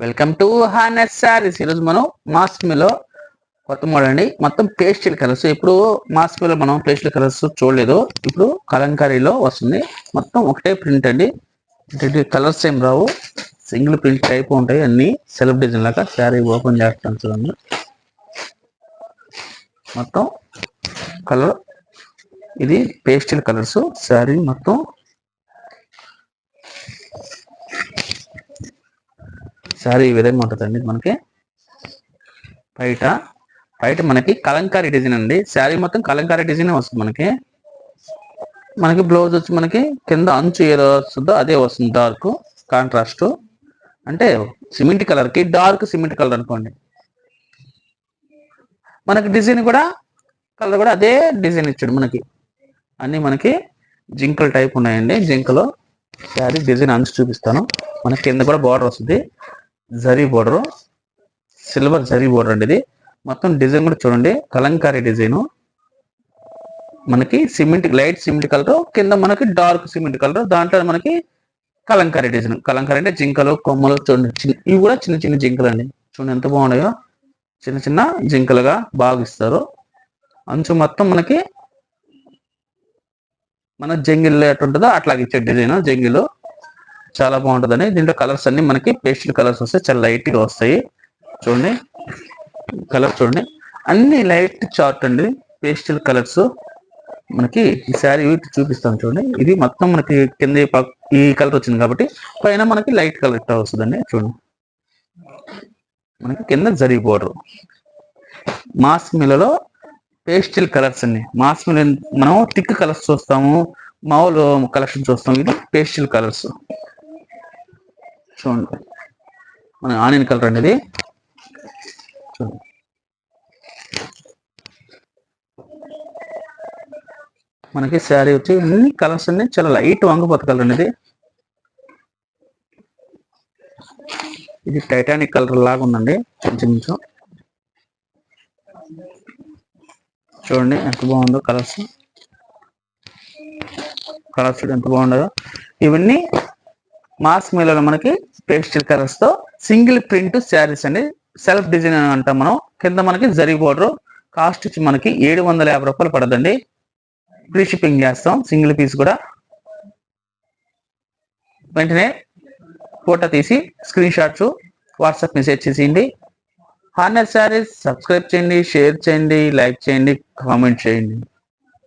Welcome to honest saris ఈరోజు మనం మాస్మిలో కొత్త మోడల్ అండి. మొత్తం పేస్టిల్ కలర్స్ ఇప్పుడు మాస్మిలో మనం పేస్టల్ కలర్స్ చూడలేదు. ఇప్పుడు కలంకారీలో వస్తుంది. మొత్తం ఒకటే ప్రింట్ అండి. కలర్స్ ఏం రావు. సింగిల్ ప్రింట్ టైప్ ఉంటాయి. అన్ని సెల్ఫ్ డిజైన్ లాగా శారీ ఓపెన్ చేస్తాను చూడండి. మొత్తం కలర్ ఇది పేస్టిల్ కలర్స్ శారీ మొత్తం శారీ ఈ విధంగా ఉంటుందండి మనకి. బయట బయట మనకి కలంకారీ డిజైన్ అండి. శారీ మొత్తం కలంకారీ డిజైన్ వస్తుంది మనకి. మనకి బ్లౌజ్ వచ్చి మనకి కింద అంచు ఏదో వస్తుందో అదే వస్తుంది డార్క్ కాంట్రాస్ట్. అంటే సిమెంట్ కలర్కి డార్క్ సిమెంట్ కలర్ అనుకోండి. మనకి డిజైన్ కూడా కలర్ కూడా అదే డిజైన్ ఇచ్చాడు మనకి. అన్ని మనకి జింకలు టైప్ ఉన్నాయండి. జింకలో శారీ డిజైన్ అంచు చూపిస్తాను. మనకి కింద కూడా బార్డర్ వస్తుంది. Zari border. Silver zari border అండి ఇది. మొత్తం డిజైన్ కూడా చూడండి. కలంకారీ డిజైన్. మనకి సిమెంట్ లైట్ సిమెంట్ కలర్. కింద మనకి డార్క్ సిమెంట్ కలర్. దాంట్లో మనకి కలంకారీ డిజైన్. కలంకారీ అంటే జింకలు కొమ్మలు చూడండి. ఇవి కూడా చిన్న చిన్న జింకలు అండి చూడండి ఎంత బాగున్నాయో. చిన్న చిన్న జింకలుగా బాగా ఇస్తారు అంచు మొత్తం మనకి మన జంగిల్ ఎట్లా అట్లాగే ఇచ్చే డిజైన్ జంగిలు. చాలా బాగుంటుందని దీంట్లో కలర్స్ అన్ని మనకి పేస్టల్ కలర్స్ వస్తాయి చాలా లైట్గా వస్తాయి. చూడండి. కలర్ చూడండి. అన్ని లైట్ చార్ట్ అండి. పేస్టల్ కలర్స్ మనకి ఈ శారీ చూపిస్తాం చూపిస్తాను చూడండి. ఇది మొత్తం మనకి కింద ఈ కలర్ వచ్చింది కాబట్టి పైన మనకి లైట్ కలర్ ఇట్లా వస్తుందండి. చూడండి. మనకి కింద జరీ బోర్డర్ మాస్ మిల్లలో పేస్టల్ కలర్స్ అండి. మాస్ మిల్ మనం థిక్ కలర్స్ చూస్తాము. మామూలు కలెక్షన్ చూస్తాం ఇది పేస్టల్ కలర్స్. చూడండి. మన ఆనియన్ కలర్ అనేది చూడండి. మనకి శారీ వచ్చి అన్ని కలర్స్ అన్ని చాలా లైట్ వంగపోత కలర్ అనేది. ఇది టైటానిక్ కలర్ లాగా ఉందండి కొంచెం కొంచెం. చూడండి ఎంత బాగుందో కలర్స్. కలర్స్ ఎంత బాగుండదో ఇవన్నీ మాస్ మీలలో మనకి పేస్టిల్ కలర్స్తో సింగిల్ ప్రింట్ శారీస్ అండి. సెల్ఫ్ డిజైన్ అని అంటాం మనం. కింద మనకి జరీ బోర్డర్. కాస్ట్ వచ్చి మనకి ఏడు వందల యాభై రూపాయలు పడదండి. ఫ్రీ షిప్పింగ్ చేస్తాం. సింగిల్ పీస్ కూడా. వెంటనే ఫోటో తీసి స్క్రీన్ షాట్స్ వాట్సాప్ మెసేజ్ చేసేయండి. హార్నర్ శారీస్ సబ్స్క్రైబ్ చేయండి షేర్ చేయండి లైక్ చేయండి కామెంట్ చేయండి.